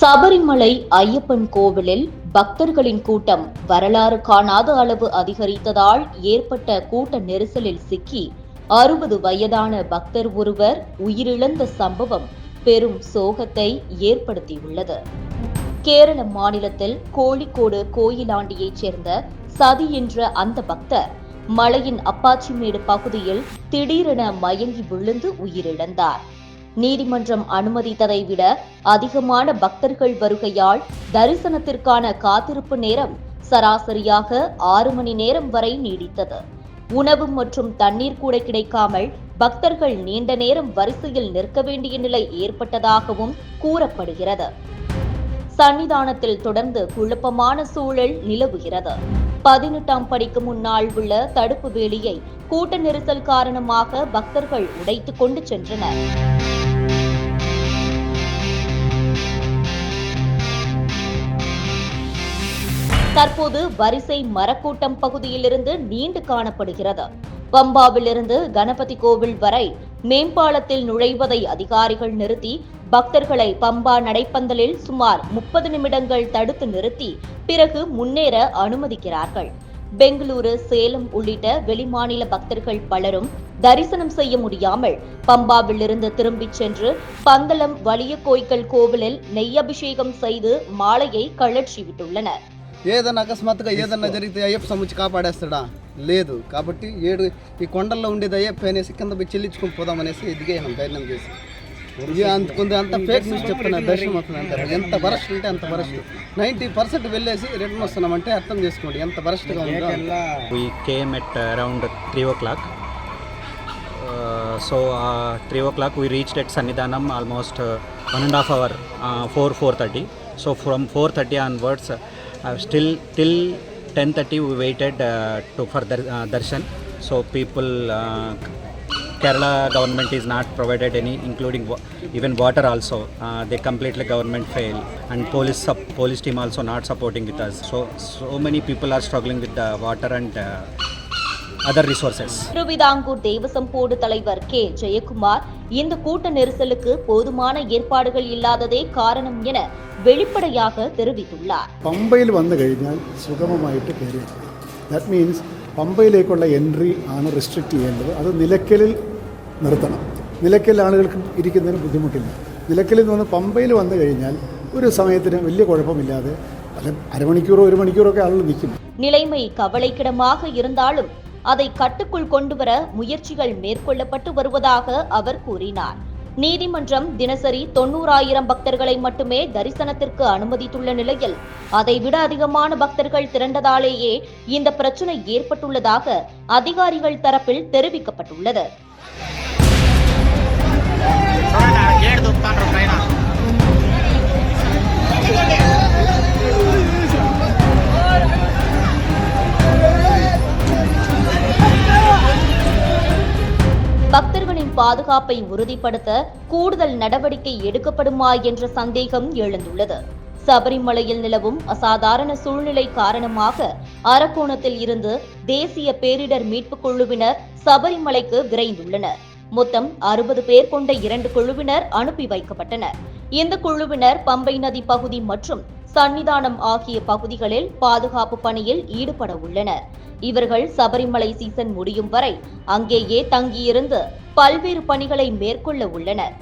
சபரிமலை ஐயப்பன் கோவிலில் பக்தர்களின் கூட்டம் வரலாறு காணாத அளவு அதிகரித்ததால் ஏற்பட்ட கூட்ட நெரிசலில் சிக்கி அறுபது வயதான பக்தர் ஒருவர் உயிரிழந்த சம்பவம் பெரும் சோகத்தை ஏற்படுத்தியுள்ளது. கேரள மாநிலத்தில் கோழிக்கோடு கோயிலாண்டியைச் சேர்ந்த சதி என்ற அந்த பக்தர் மலையின் அப்பாச்சிமேடு பகுதியில் திடீரென மயங்கி விழுந்து உயிரிழந்தார். நீதிமன்றம் அனுமதித்ததை விட அதிகமான பக்தர்கள் வருகையால் தரிசனத்திற்கான காத்திருப்பு நேரம் சராசரியாக ஆறு மணி நேரம் வரை நீடித்தது. உணவு மற்றும் தண்ணீர் கூட கிடைக்காமல் பக்தர்கள் நீண்ட நேரம் வரிசையில் நிற்க வேண்டிய நிலை ஏற்பட்டதாகவும் கூறப்படுகிறது. சன்னிதானத்தில் தொடர்ந்து குழப்பமான சூழல் நிலவுகிறது. பதினெட்டாம் படிக்கு முன்னால் உள்ள தடுப்பு வேலியை கூட்ட நெரிசல் காரணமாக பக்தர்கள் உடைத்துக் கொண்டு சென்றனர். தற்போது வரிசை மரக்கூட்டம் பகுதியிலிருந்து நீண்டு காணப்படுகிறது. பம்பாவிலிருந்து கணபதி கோவில் வரை மேம்பாலத்தில் நுழைவதை அதிகாரிகள் நிறுத்தி பக்தர்களை பம்பா நடைப்பந்தலில் சுமார் முப்பது நிமிடங்கள் தடுத்து நிறுத்தி பிறகு முன்னேற அனுமதிக்கிறார்கள். பெங்களூரு சேலம் உள்ளிட்ட வெளிமாநில பக்தர்கள் பலரும் தரிசனம் செய்ய முடியாமல் பம்பாவிலிருந்து திரும்பிச் சென்று பந்தளம் வலிய கோய்கள் கோவிலில் நெய் அபிஷேகம் செய்து மாலையை கழற்றி விட்டுள்ளனர் ఏదైనా అకస్మాత్తుగా ఏదన్నా జరిగితే అయ్యప్ప సముచ్చి కాపాడేస్తాడా? లేదు. కాబట్టి ఏడు ఈ కొండల్లో ఉండేది అయ్యప్ప అనేసి కింద పోయి చెల్లించుకొని పోదాం అనేసి ఎదిగేయడం ధైర్యం చేసి. అంత కొంత అంత ఫేక్ న్యూస్ చెప్తున్నారు దర్శనం అవుతుంది అంటారు. ఎంత వరస్ట్ అంటే అంత వరస్ట్. నైంటీ పర్సెంట్ వెళ్ళేసి రిటర్న్ వస్తున్నామంటే అర్థం చేసుకోండి ఎంత వరస్ట్గా ఉందో. We came at around three o'clock so three o'clock we reach at Sannidhanam almost one and half hour four four thirty so from four thirty onwards still till 10.30 we waited uh, to for uh, darshan. So, people, uh, Kerala government is not provided any, including wa- even water also. Uh, they completely government fail, and police police team also not supporting with us. So so many people are struggling with the water and uh, other resources. Travancore Devaswom board தலைவர் K Jayakumar இந்த கூட்ட நெரிசலுக்கு போதுமான ஏற்பாடுகள் இல்லாததே காரணம் என வெளிப்படையாக தெரிவித்துள்ளார் പമ്പയിൽ വന്നു കഴിഞ്ഞാൽ സുഗമമായിട്ട് കയറി ദാറ്റ് മീൻസ് പമ്പയിലേക്കുള്ള എൻട്രി ആണ് റെസ്ട്രിക്റ്റ് ചെയ്യേണ്ടത് അത് നിലയ്ക്കലിൽ നിർത്തണം നിലയ്ക്കൽ ആളുകൾക്ക് ഇരിക്കുന്നതിന് ബുദ്ധിമുട്ടില്ല നിലയ്ക്കലിൽ നിന്ന് പമ്പയിൽ വന്നു കഴിഞ്ഞാൽ ഒരു സമയത്തിന് വലിയ കുഴപ്പമില്ലാതെ പല അരമണിക്കൂറോ ഒരു മണിക്കൂറോ ഒക്കെ ആളുകൾ നിൽക്കും நிலைமை கவலைக்கிடமாக இருந்தாலும் அதை கட்டுக்குள் கொண்டுவர முயற்சிகள் மேற்கொள்ளப்பட்டு வருவதாக அவர் கூறினார். நீதிமன்றம் தினசரி தொன்னூறாயிரம் பக்தர்களை மட்டுமே தரிசனத்திற்கு அனுமதித்துள்ள நிலையில் அதைவிட அதிகமான பக்தர்கள் திரண்டதாலேயே இந்த பிரச்சனை ஏற்பட்டுள்ளதாக அதிகாரிகள் தரப்பில் தெரிவிக்கப்பட்டுள்ளது. பாதுகாப்பை உறுதிப்படுத்த கூடுதல் நடவடிக்கை எடுக்கப்படுமா என்ற சந்தேகம் எழுந்துள்ளது. சபரிமலையில் நிலவும் அசாதாரண சூழ்நிலை காரணமாக அரக்கோணத்தில் இருந்து தேசிய பேரிடர் மீட்புக் குழுவினர் சபரிமலைக்கு விரைந்துள்ளனர். மொத்தம் அறுபது பேர் கொண்ட இரண்டு குழுவினர் அனுப்பி வைக்கப்பட்டனர். இந்த குழுவினர் பம்பை நதி பகுதி மற்றும் சன்னிதானம் ஆகிய பகுதிகளில் பாதுகாப்பு பணியில் ஈடுபட உள்ளனர். இவர்கள் சபரிமலை சீசன் முடியும் வரை அங்கேயே தங்கியிருந்து பல்வேறு பணிகளை மேற்கொள்ள உள்ளனர்.